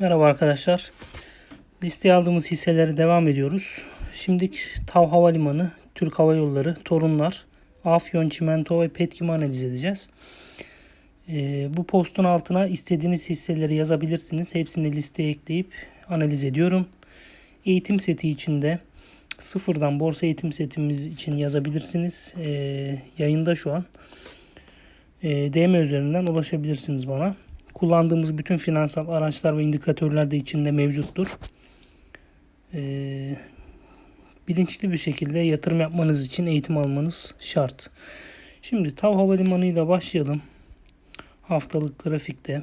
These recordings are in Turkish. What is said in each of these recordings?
Merhaba arkadaşlar. Listeye aldığımız hisseleri devam ediyoruz. Şimdi Tav Havalimanı, Türk Hava Yolları, Torunlar, Afyon, Çimento ve Petkim'i analiz edeceğiz. Ee, bu postun altına istediğiniz hisseleri yazabilirsiniz. Hepsini listeye ekleyip analiz ediyorum. Eğitim seti içinde sıfırdan borsa eğitim setimiz için yazabilirsiniz. Ee, yayında şu an. Ee, DM üzerinden ulaşabilirsiniz bana. Kullandığımız bütün finansal araçlar ve indikatörler de içinde mevcuttur. Ee, bilinçli bir şekilde yatırım yapmanız için eğitim almanız şart. Şimdi Tav Havalimanı ile başlayalım. Haftalık grafikte.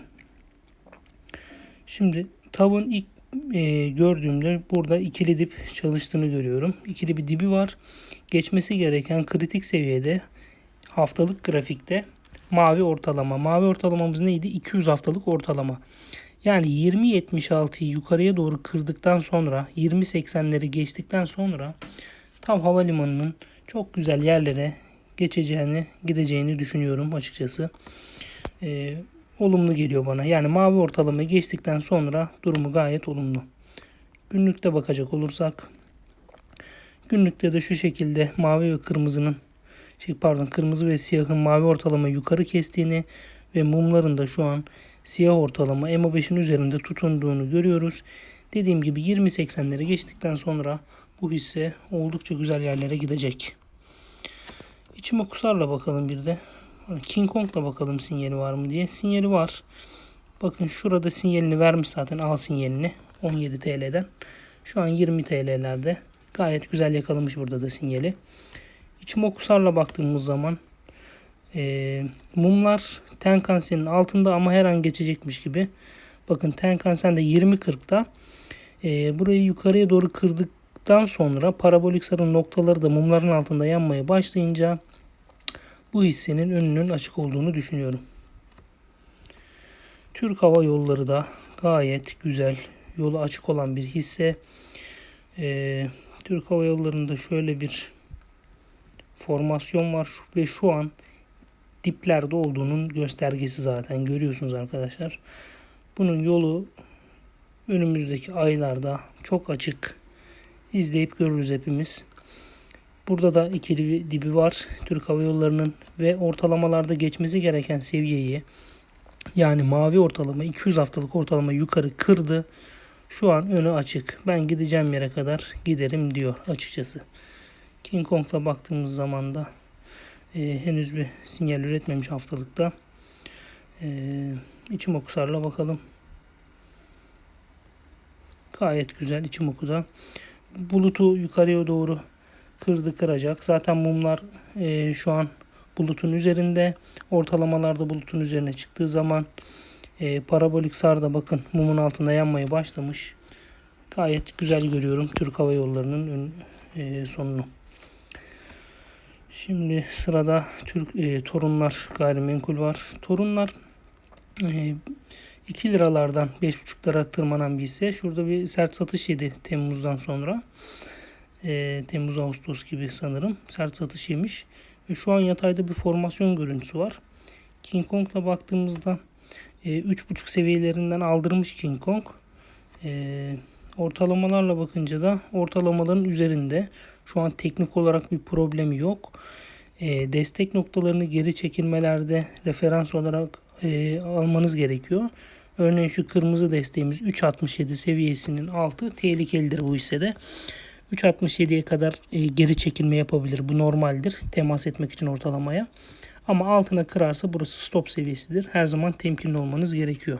Şimdi Tav'ın ilk e, gördüğümde burada ikili dip çalıştığını görüyorum. İkili bir dibi var. Geçmesi gereken kritik seviyede haftalık grafikte mavi ortalama. Mavi ortalamamız neydi? 200 haftalık ortalama. Yani 20.76'yı yukarıya doğru kırdıktan sonra 20.80'leri geçtikten sonra tam havalimanının çok güzel yerlere geçeceğini, gideceğini düşünüyorum açıkçası. Ee, olumlu geliyor bana. Yani mavi ortalamayı geçtikten sonra durumu gayet olumlu. Günlükte bakacak olursak günlükte de şu şekilde mavi ve kırmızının şey pardon kırmızı ve siyahın mavi ortalama yukarı kestiğini ve mumların da şu an siyah ortalama MO5'in üzerinde tutunduğunu görüyoruz. Dediğim gibi 20.80'leri geçtikten sonra bu hisse oldukça güzel yerlere gidecek. İçim okusarla bakalım bir de. King Kong'la bakalım sinyali var mı diye. Sinyali var. Bakın şurada sinyalini vermiş zaten al sinyalini 17 TL'den. Şu an 20 TL'lerde. Gayet güzel yakalamış burada da sinyali. İçim okusarla baktığımız zaman e, mumlar Tenkan-sen'in altında ama her an geçecekmiş gibi. Bakın Tenkan-sen de 20.40'da e, burayı yukarıya doğru kırdıktan sonra parabolik sarı noktaları da mumların altında yanmaya başlayınca bu hissenin önünün açık olduğunu düşünüyorum. Türk Hava Yolları da gayet güzel yolu açık olan bir hisse. Ee, Türk Hava Yolları'nda şöyle bir formasyon var ve şu an diplerde olduğunun göstergesi zaten görüyorsunuz arkadaşlar. Bunun yolu önümüzdeki aylarda çok açık izleyip görürüz hepimiz. Burada da ikili dibi var Türk Hava Yolları'nın ve ortalamalarda geçmesi gereken seviyeyi yani mavi ortalama 200 haftalık ortalama yukarı kırdı. Şu an önü açık. Ben gideceğim yere kadar giderim diyor açıkçası. King Kong'la baktığımız zaman da e, henüz bir sinyal üretmemiş haftalıkta. E, içim okusarla bakalım. Gayet güzel içim okuda. Bulutu yukarıya doğru kırdı kıracak. Zaten mumlar e, şu an bulutun üzerinde. Ortalamalarda bulutun üzerine çıktığı zaman e, parabolik sarda bakın mumun altında yanmaya başlamış. Gayet güzel görüyorum Türk Hava Yolları'nın e, sonunu. Şimdi sırada Türk e, Torunlar gayrimenkul var. Torunlar e, 2 liralardan 5,5 lira tırmanan bir hisse. Şurada bir sert satış yedi Temmuz'dan sonra. E, Temmuz Ağustos gibi sanırım sert satış yemiş. Ve şu an yatayda bir formasyon görüntüsü var. King Kong'la baktığımızda e, 3,5 seviyelerinden aldırmış King Kong. E, ortalamalarla bakınca da ortalamaların üzerinde. Şu an teknik olarak bir problemi yok. E, destek noktalarını geri çekilmelerde referans olarak e, almanız gerekiyor. Örneğin şu kırmızı desteğimiz 3.67 seviyesinin altı tehlikelidir bu hissede. 3.67'ye kadar e, geri çekilme yapabilir. Bu normaldir. Temas etmek için ortalamaya. Ama altına kırarsa burası stop seviyesidir. Her zaman temkinli olmanız gerekiyor.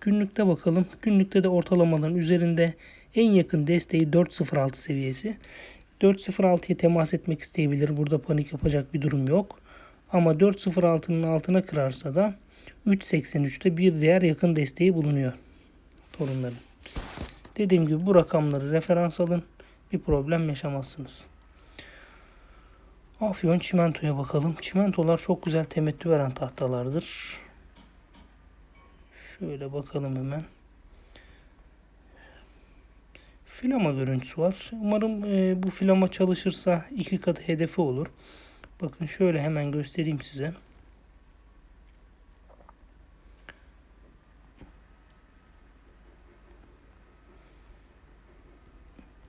Günlükte bakalım. Günlükte de ortalamaların üzerinde en yakın desteği 4.06 seviyesi. 4.06'ya temas etmek isteyebilir. Burada panik yapacak bir durum yok. Ama 4.06'nın altına kırarsa da 3.83'te bir diğer yakın desteği bulunuyor. Torunların. Dediğim gibi bu rakamları referans alın. Bir problem yaşamazsınız. Afyon çimentoya bakalım. Çimentolar çok güzel temettü veren tahtalardır. Şöyle bakalım hemen filama görüntüsü var. Umarım e, bu filama çalışırsa iki kat hedefi olur. Bakın şöyle hemen göstereyim size.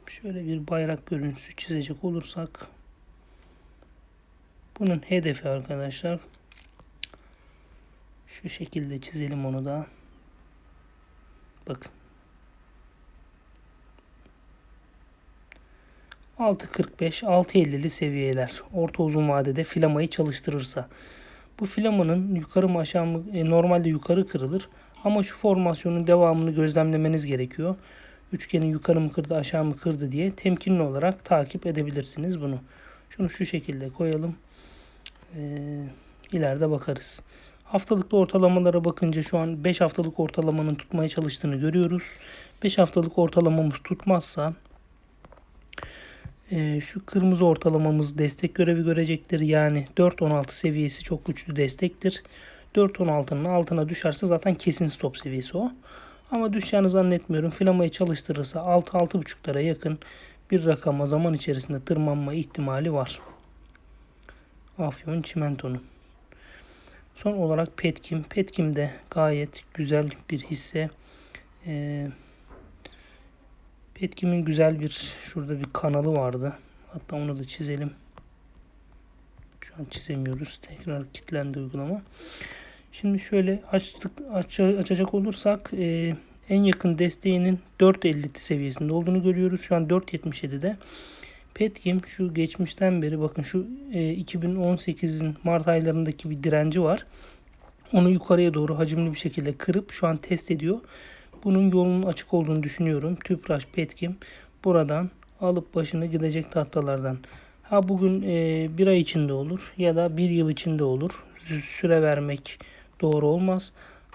Şöyle bir bayrak görüntüsü çizecek olursak bunun hedefi arkadaşlar şu şekilde çizelim onu da. Bakın. 6.45 6.50'li seviyeler orta uzun vadede filamayı çalıştırırsa bu filamanın yukarı mı aşağı mı e, normalde yukarı kırılır ama şu formasyonun devamını gözlemlemeniz gerekiyor. Üçgenin yukarı mı kırdı aşağı mı kırdı diye temkinli olarak takip edebilirsiniz bunu. Şunu şu şekilde koyalım. Ee, ileride bakarız. Haftalıkta ortalamalara bakınca şu an 5 haftalık ortalamanın tutmaya çalıştığını görüyoruz. 5 haftalık ortalamamız tutmazsa e, şu kırmızı ortalamamız destek görevi görecektir. Yani 4.16 seviyesi çok güçlü destektir. 4.16'nın altına düşerse zaten kesin stop seviyesi o. Ama düşeceğini zannetmiyorum. Filamayı çalıştırırsa 6-6.5'lara yakın bir rakama zaman içerisinde tırmanma ihtimali var. Afyon çimentonun. Son olarak Petkim. Petkim de gayet güzel bir hisse. Ee, Petkim'in güzel bir şurada bir kanalı vardı. Hatta onu da çizelim. Şu an çizemiyoruz. Tekrar kilitlendi uygulama. Şimdi şöyle açtık aç, açacak olursak e, en yakın desteğinin 4.50 seviyesinde olduğunu görüyoruz. Şu an 4.77'de. Petkim şu geçmişten beri bakın şu e, 2018'in Mart aylarındaki bir direnci var. Onu yukarıya doğru hacimli bir şekilde kırıp şu an test ediyor. Bunun yolunun açık olduğunu düşünüyorum. Tüpraş Petkim buradan alıp başını gidecek tahtalardan. Ha bugün e, bir ay içinde olur ya da bir yıl içinde olur. Süre vermek doğru olmaz.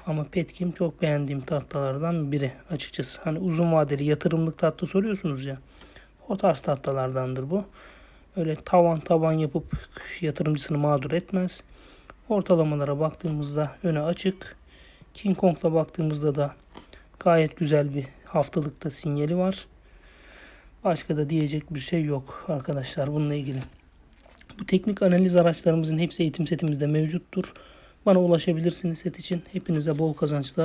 Ama Petkim çok beğendiğim tahtalardan biri açıkçası. Hani uzun vadeli yatırımlık tahta soruyorsunuz ya. O tarz tahtalardandır bu. Öyle tavan taban yapıp yatırımcısını mağdur etmez. Ortalamalara baktığımızda öne açık. King Kong'la baktığımızda da gayet güzel bir haftalıkta sinyali var. Başka da diyecek bir şey yok arkadaşlar bununla ilgili. Bu teknik analiz araçlarımızın hepsi eğitim setimizde mevcuttur. Bana ulaşabilirsiniz set için. Hepinize bol kazançlar.